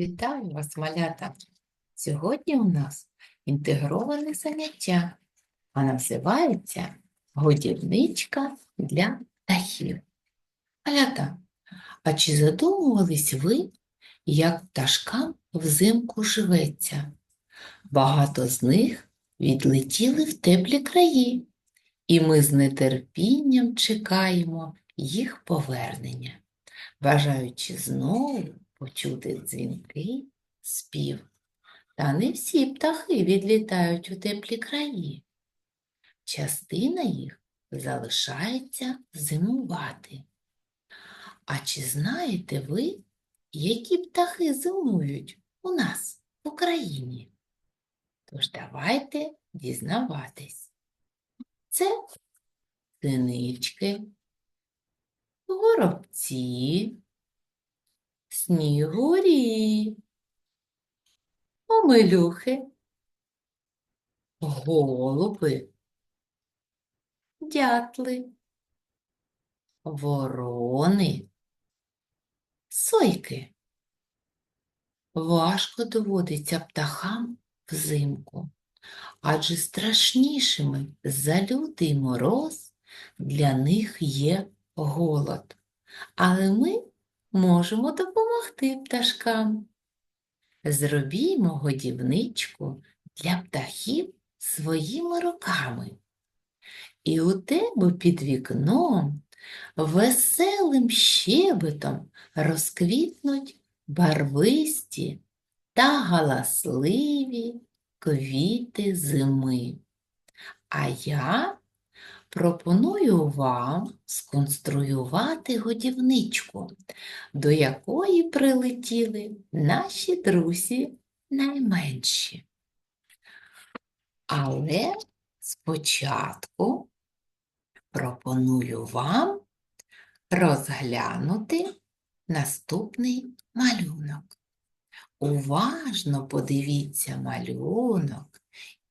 Вітаю вас, малята! Сьогодні у нас інтегроване заняття, а називається Годівничка для птахів. Малята, а чи задумувались ви, як пташкам взимку живеться? Багато з них відлетіли в теплі краї, і ми з нетерпінням чекаємо їх повернення, бажаючи знову почути дзвінкий спів. Та не всі птахи відлітають у теплі краї. Частина їх залишається зимувати. А чи знаєте ви, які птахи зимують у нас в Україні? Тож давайте дізнаватись. Це синички, горобці, снігурі, омелюхи, голуби, дятли, ворони, сойки. Важко доводиться птахам взимку, адже страшнішими за лютий мороз для них є голод. Але ми можемо допомогти пташкам. Зробімо годівничку для птахів своїми руками. І у тебе під вікном веселим щебетом розквітнуть барвисті та галасливі квіти зими. А я пропоную вам сконструювати годівничку, до якої прилетіли наші друзі найменші. Але спочатку пропоную вам розглянути наступний малюнок. Уважно подивіться малюнок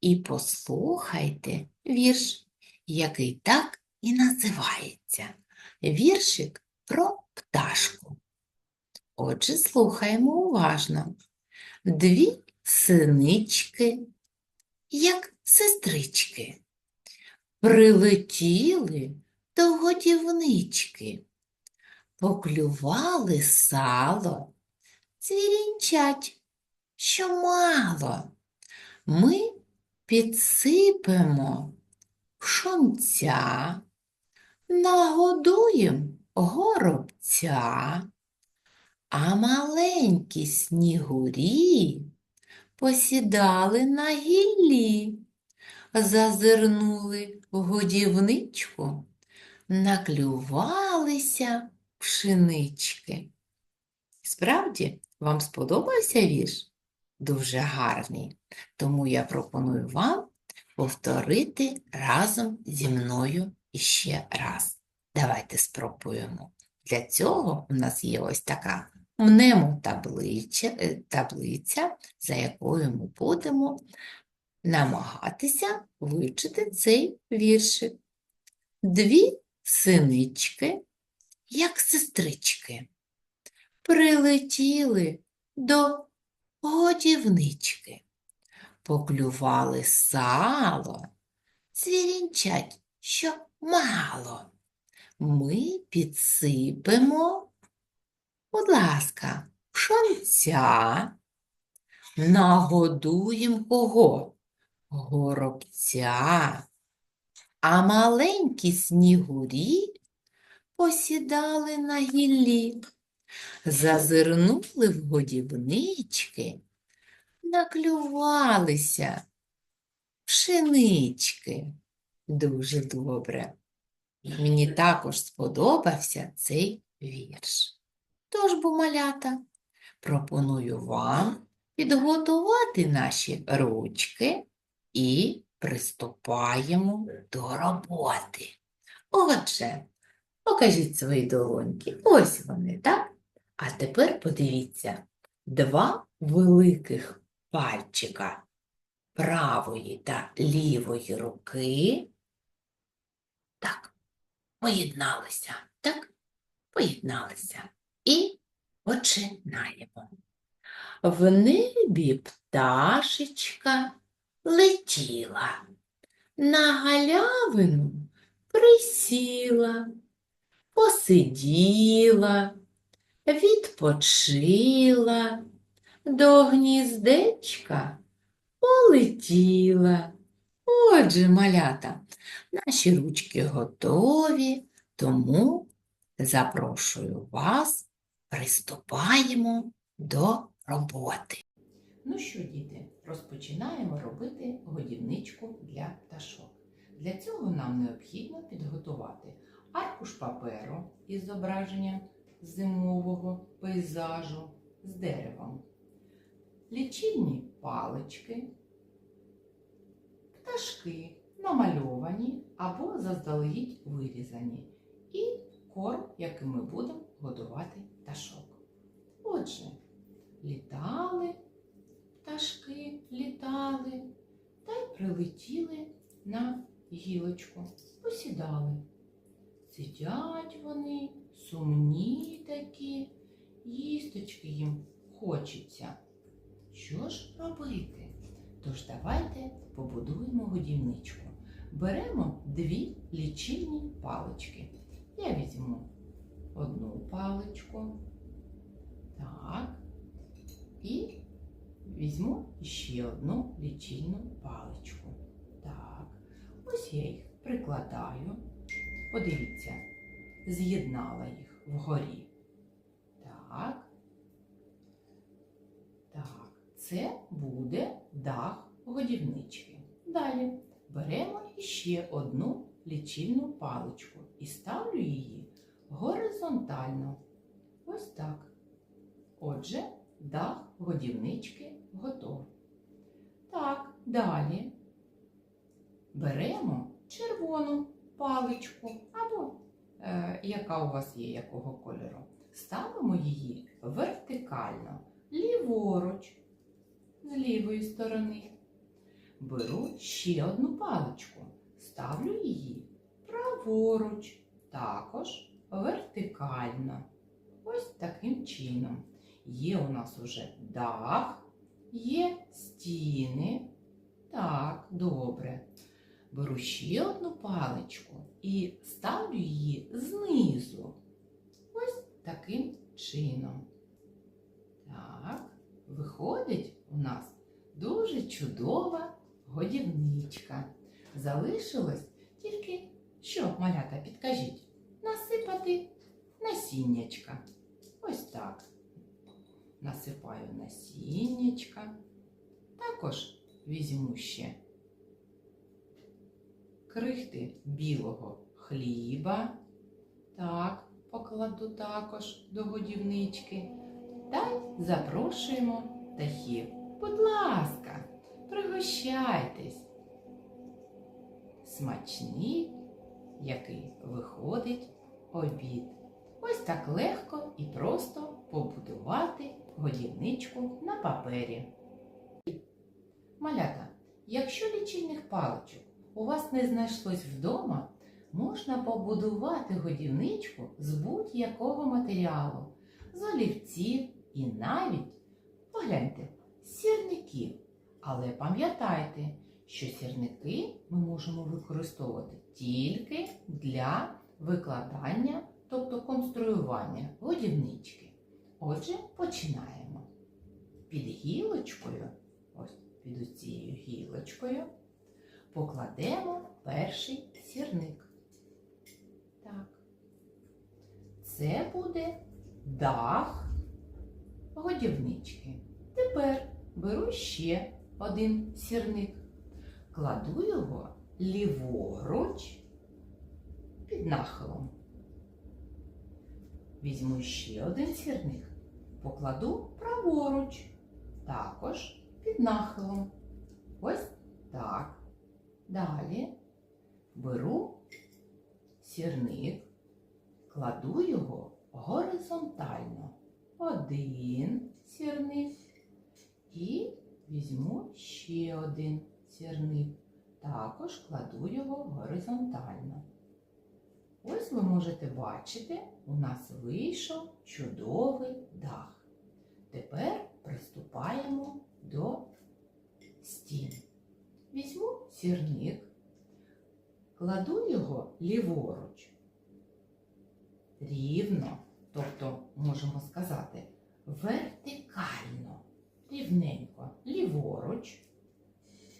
і послухайте вірш, який так і називається. Віршик про пташку. Отже, слухаємо уважно. Дві синички, як сестрички, прилетіли до годівнички, поклювали сало, цвірінчать, що мало. Ми підсипемо пшонця, нагодуєм горобця, а маленькі снігурі посідали на гіллі, зазирнули в годівничку, наклювалися пшенички. Справді, вам сподобався вірш? Дуже гарний, тому я пропоную вам повторити разом зі мною іще раз. Давайте спробуємо. Для цього у нас є ось така мнемотаблиця, е, таблиця, за якою ми будемо намагатися вивчити цей віршик. Дві синички, як сестрички, прилетіли до годівнички поклювали сало, цвірінчать, що мало. Ми підсипемо, будь ласка, пшонця, нагодуєм кого? Горобця, а маленькі снігурі посідали на гіллі, зазирнули в годівнички наклювалися пшенички. Дуже добре. Мені також сподобався цей вірш. Тож, бо малята, пропоную вам підготувати наші ручки і приступаємо до роботи. Отже, покажіть свої долоньки. Ось вони, так? А тепер подивіться, два великих пальчика правої та лівої руки. Так, поєдналися, так? Поєдналися. І починаємо. В небі пташечка летіла, на галявину присіла, посиділа, відпочила, до гніздечка полетіла. Отже, малята, наші ручки готові, тому запрошую вас, приступаємо до роботи. Ну що, діти, розпочинаємо робити годівничку для пташок. Для цього нам необхідно підготувати аркуш паперу із зображенням зимового пейзажу з деревом, лічильні палички, пташки намальовані або заздалегідь вирізані, і корм, яким ми будемо годувати пташок. Отже, літали пташки, літали та й прилетіли на гілочку, посідали. Сидять вони, сумні такі, їсточки їм хочеться. Що ж робити? Тож давайте побудуємо годівничку. Беремо дві лічильні палички. Я візьму одну паличку. Так. І візьму ще одну лічильну паличку. Так. Ось я їх прикладаю. Подивіться, з'єднала їх вгорі. Так. Це буде дах годівнички. Далі беремо ще одну лічильну паличку і ставлю її горизонтально. Ось так. Отже, дах годівнички готовий. Так, далі беремо червону паличку або е, яка у вас є, якого кольору. Ставимо її вертикально, ліворуч, з лівої сторони. Беру ще одну паличку, ставлю її праворуч, також вертикально. Ось таким чином. Є у нас уже дах, є стіни. Так, добре. Беру ще одну паличку і ставлю її знизу. Ось таким чином. Так, виходить у нас дуже чудова годівничка. Залишилось тільки, що, малята, підкажіть, насипати насіннячка. Ось так. Насипаю насіннячка. Також візьму ще крихти білого хліба. Так, покладу також до годівнички. Запрошуємо птахів. Будь ласка, пригощайтесь. Смачний, який виходить обід. Ось так легко і просто побудувати годівничку на папері. Малята, якщо лічильних паличок у вас не знайшлось вдома, можна побудувати годівничку з будь-якого матеріалу, з олівців і навіть, погляньте, з сірників. Але пам'ятайте, що сірники ми можемо використовувати тільки для викладання, тобто конструювання годівнички. Отже, починаємо. Під гілочкою, ось під цією гілочкою, покладемо перший сірник. Так. Це буде дах годівнички. Тепер беру ще один сірник, кладу його ліворуч під нахилом. Візьму ще один сірник, покладу праворуч, також під нахилом. Ось так. Далі беру сірник, кладу його горизонтально. Один сірник і візьму ще один сірник. Також кладу його горизонтально. Ось ви можете бачити, у нас вийшов чудовий дах. Тепер приступаємо. до стін. Візьму сірник, кладу його ліворуч. Рівно, тобто можемо сказати, вертикально, рівненько, ліворуч.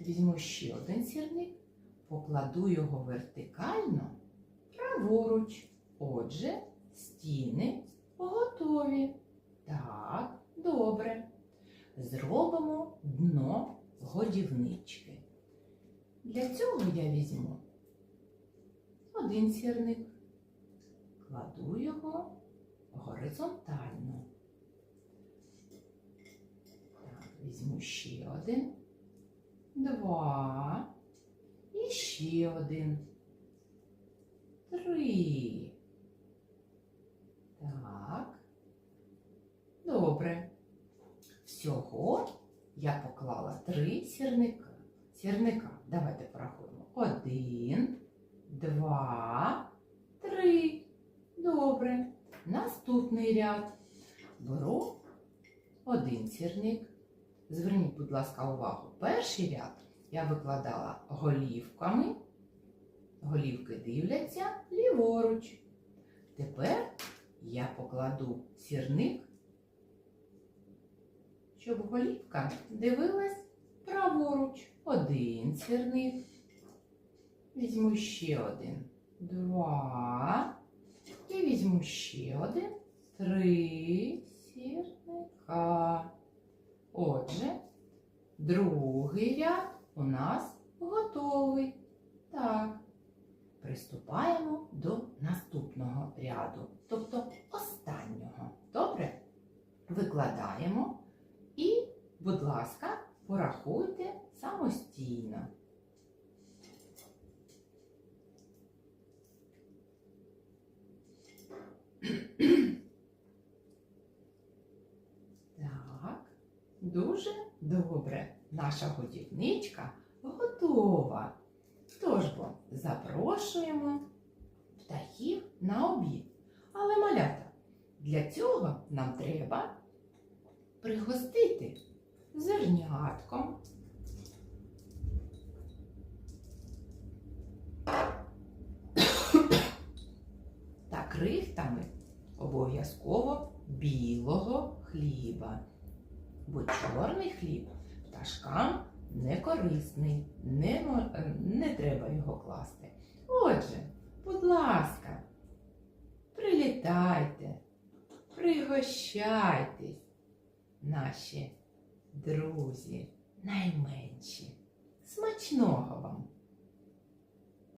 Візьму ще один сірник, покладу його вертикально праворуч. Отже, стіни готові. Так, добре. Зробимо дно годівнички. Для цього я візьму один сірник, кладу його горизонтально. Так, візьму ще один, два і ще один. Три. Так. Добре. Всього я поклала три сірника. Сірника. Давайте порахуємо. Один, два, три. Добре. Наступний ряд. Беру один сірник. Зверніть, будь ласка, увагу. Перший ряд я викладала голівками. Голівки дивляться ліворуч. Тепер я покладу сірник, щоб голівка дивилась праворуч. Один сірник. Візьму ще один. Два. І візьму ще один. Три сірника. Отже, другий ряд у нас готовий. Так. Приступаємо до наступного ряду, тобто останнього. Добре? Викладаємо і, будь ласка, порахуйте самостійно. Так, дуже добре. Наша годівничка готова. Тож бо запрошуємо птахів на обід. Але малята, для цього нам треба пригостити зернятком. Та крихтами обов'язково білого хліба. Бо чорний хліб пташкам не корисний, не, е, не треба його класти. Отже, будь ласка, прилітайте, пригощайтесь, наші друзі найменші. Смачного вам!